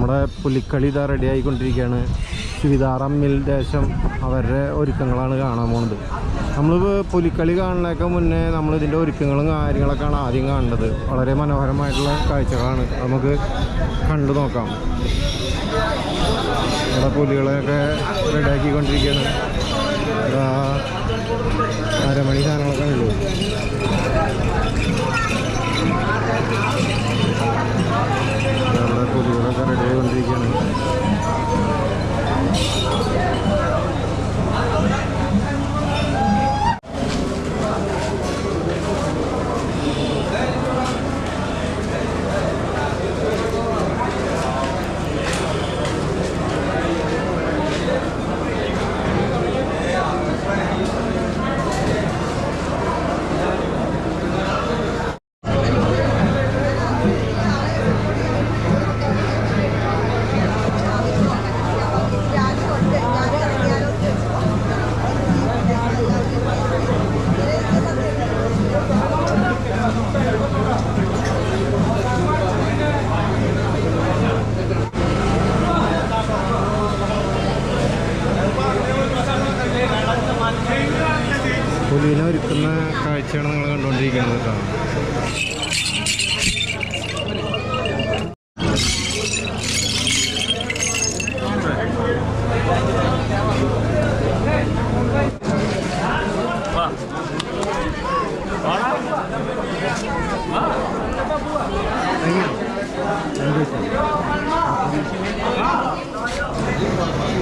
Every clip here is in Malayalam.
നമ്മുടെ പുലിക്കളി ഇതാ റെഡി ആയിക്കൊണ്ടിരിക്കുകയാണ്. ശിവിതാറമ്മിൽ ദേശം അവരുടെ ഒരുക്കങ്ങളാണ് കാണാൻ പോകുന്നത് നമ്മൾ പുലിക്കളി കാണുന്നതൊക്കെ മുന്നേ നമ്മൾ ഇതിന്റെ ഒരുക്കങ്ങളും കാര്യങ്ങളൊക്കെയാണ് ആദ്യം കാണേണ്ടത് വളരെ മനോഹരമായിട്ടുള്ള കാഴ്ചകളാണ്. നമുക്ക് കണ്ടു നോക്കാം. ഇവിടെ പുലികളെയൊക്കെ റെഡിയാക്കിക്കൊണ്ടിരിക്കുകയാണ് അരമണി സാധനങ്ങളൊക്കെ ഉള്ളൂ നമ്മുടെ പുലികളൊക്കെ റെഡി ആയിക്കൊണ്ടിരിക്കുകയാണ് പുലിനെ ഒരുക്കുന്ന കാഴ്ചയാണ് നിങ്ങൾ കണ്ടുകൊണ്ടിരിക്കുന്നത് കേട്ടോ.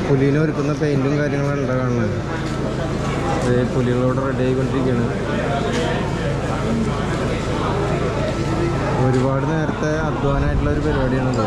പുലിനെ ഒരുക്കുന്ന പെയിന്റും കാര്യങ്ങളും ഉണ്ട് കാണുന്നത്? ദേ പുലികളോട് റെഡി ആയിക്കൊണ്ടിരിക്കുകയാണ് ഒരുപാട് നേരത്തെ അധ്വാനമായിട്ടുള്ള ഒരു പരിപാടിയാണിത്.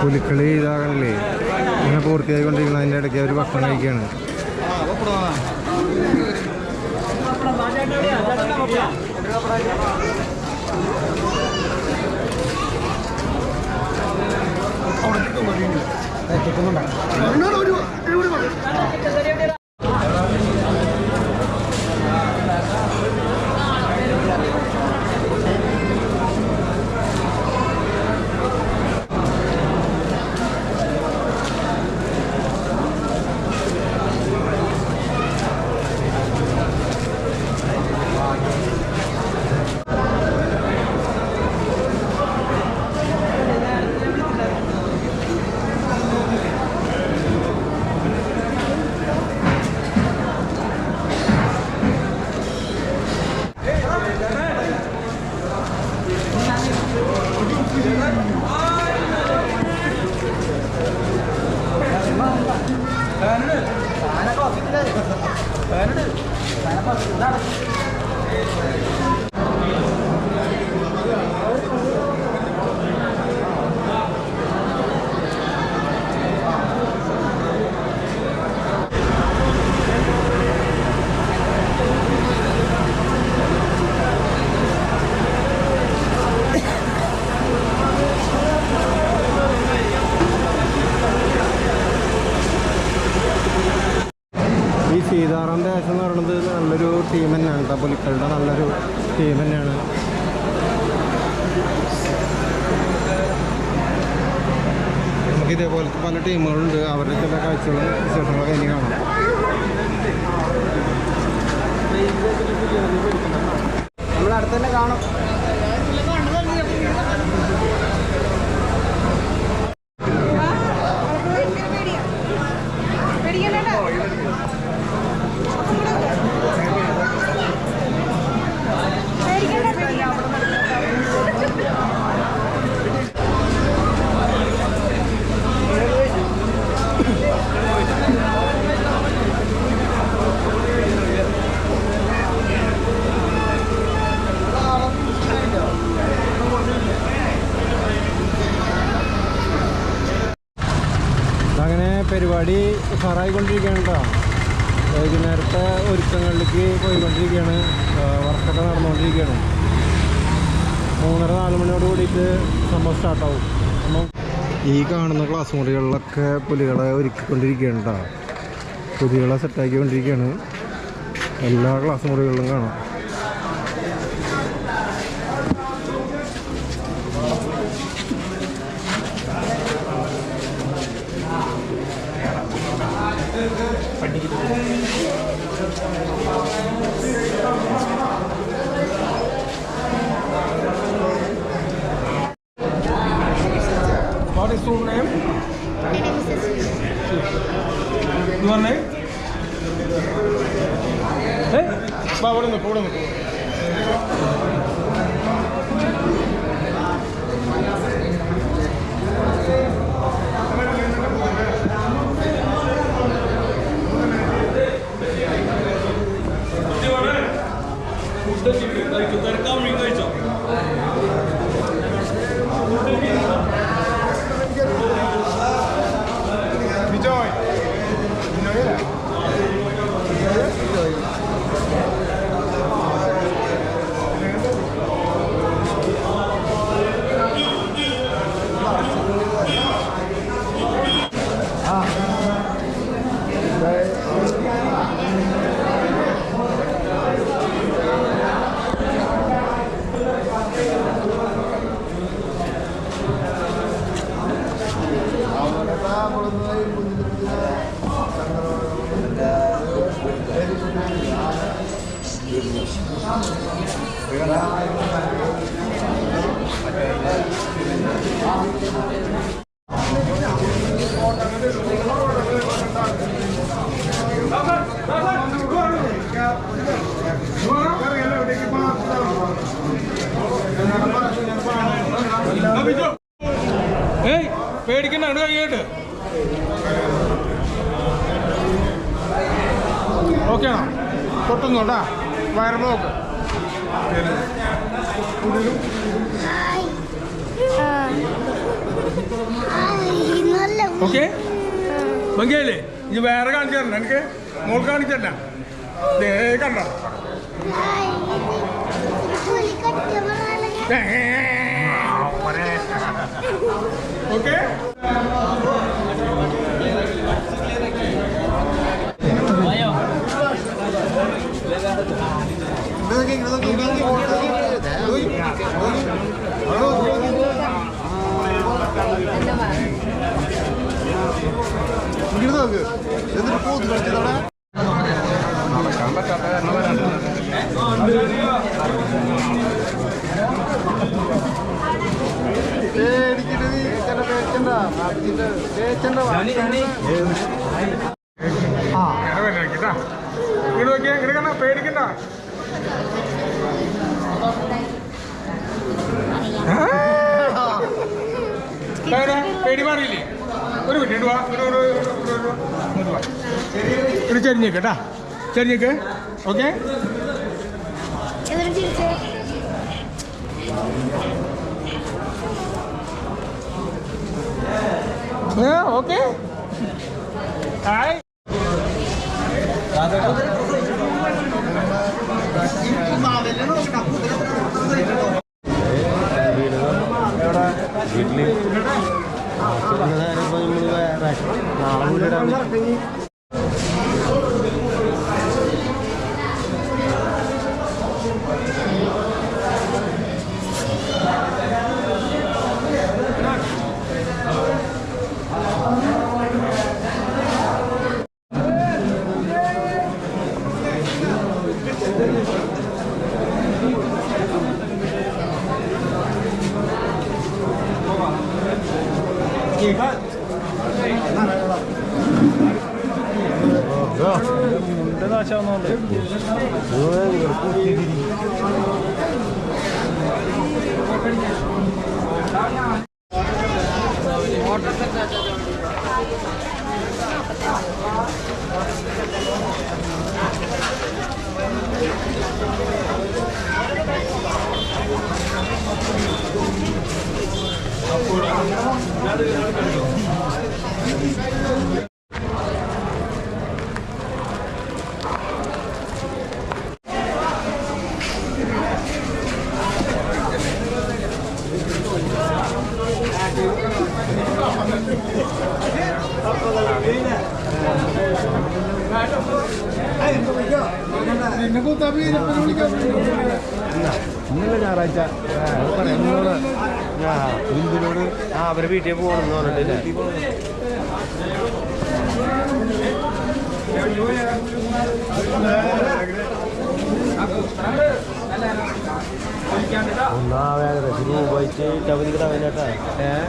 പുലിക്കളി ഇതാകണല്ലേ? ഇങ്ങനെ പൂർത്തിയായി കൊണ്ടിരിക്കുന്നത് അതിന്റെ ഇടയ്ക്ക് അവർ ഭക്ഷണം കഴിക്കുകയാണ് ഒരു ഫാനിട് ഫാനിട് ഫാനിട് ഇതാണ് ടീമുകളുണ്ട്. അവരുടെ ചില കാഴ്ചകളും വിശേഷങ്ങളൊക്കെ ഇനി കാണാം. നമ്മൾ അടുത്തന്നെ കാണും. ഉഷാറായിക്കൊണ്ടിരിക്കുകയാണ് കേട്ടോ. വൈകുന്നേരത്തെ ഒരുക്കങ്ങളിലേക്ക് പോയിക്കൊണ്ടിരിക്കുകയാണ്. വർക്കൊക്കെ നടന്നുകൊണ്ടിരിക്കുകയാണ്. മൂന്നര നാല് മണിയോട് കൂടിയിട്ട് സംഭവം സ്റ്റാർട്ടാവും. അപ്പം ഈ കാണുന്ന ക്ലാസ് മുറികളിലൊക്കെ പുലികളെ ഒരുക്കിക്കൊണ്ടിരിക്കുകയാണ് കേട്ടോ. പുലികളെ സെറ്റാക്കിക്കൊണ്ടിരിക്കുകയാണ് എല്ലാ ക്ലാസ് മുറികളിലും കാണാം. Let me do. പേടിക്കണ്ട അങ്ങോട്ട് കഴിയട്ട് ഓക്കെ ആണോ? പൊട്ടുന്നുണ്ടാ? വയറ് ബ്ലോക്ക് നല്ല ഓക്കെ ഭംഗിയല്ലേ ഇത് വേറെ കാണിച്ചു തരണം എനിക്ക് മോൾ കാണിച്ചു തരണം ദേ കണ്ടോ? ഓക്കെ? എന്നിട്ട് പോത്ത് കളിച്ചതവിടെ പേടിക്കണത് ചില പേച്ചണ്ട പേച്ചണ്ട ആ കേട്ടാ ഇങ്ങോട്ട് നോക്കിയാ ഇങ്ങനെ കണ്ട പേടിക്കണ്ട പേടാ, മാറിയില്ലേ ഒരു മിനിറ്റ് ഇങ്ങോട്ട് വാ ഇങ്ങോട്ട് വാ, ഇങ്ങോട്ട് വാ, ഇങ്ങോട്ട് വാ. ഇങ്ങോട്ട് ചെരിഞ്ഞേക്ക് കേട്ടാ ചെരിഞ്ഞേക്ക് ഓക്കെ Yeah, okay. Alright. വീട്ടിൽ നാളെ വീടാണ് ആ അവരെ വീട്ടിൽ പോകണമെന്ന് പറഞ്ഞിട്ടില്ല? ഒന്നാ വേഗം രൂപ വെച്ച് അവധിക്ക് തവനേട്ടാ ഏയ്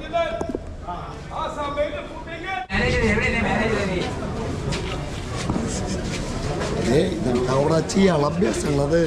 ഇതാണ് അവിടെ ചെയ്യാനുള്ള അഭ്യാസമുള്ളത്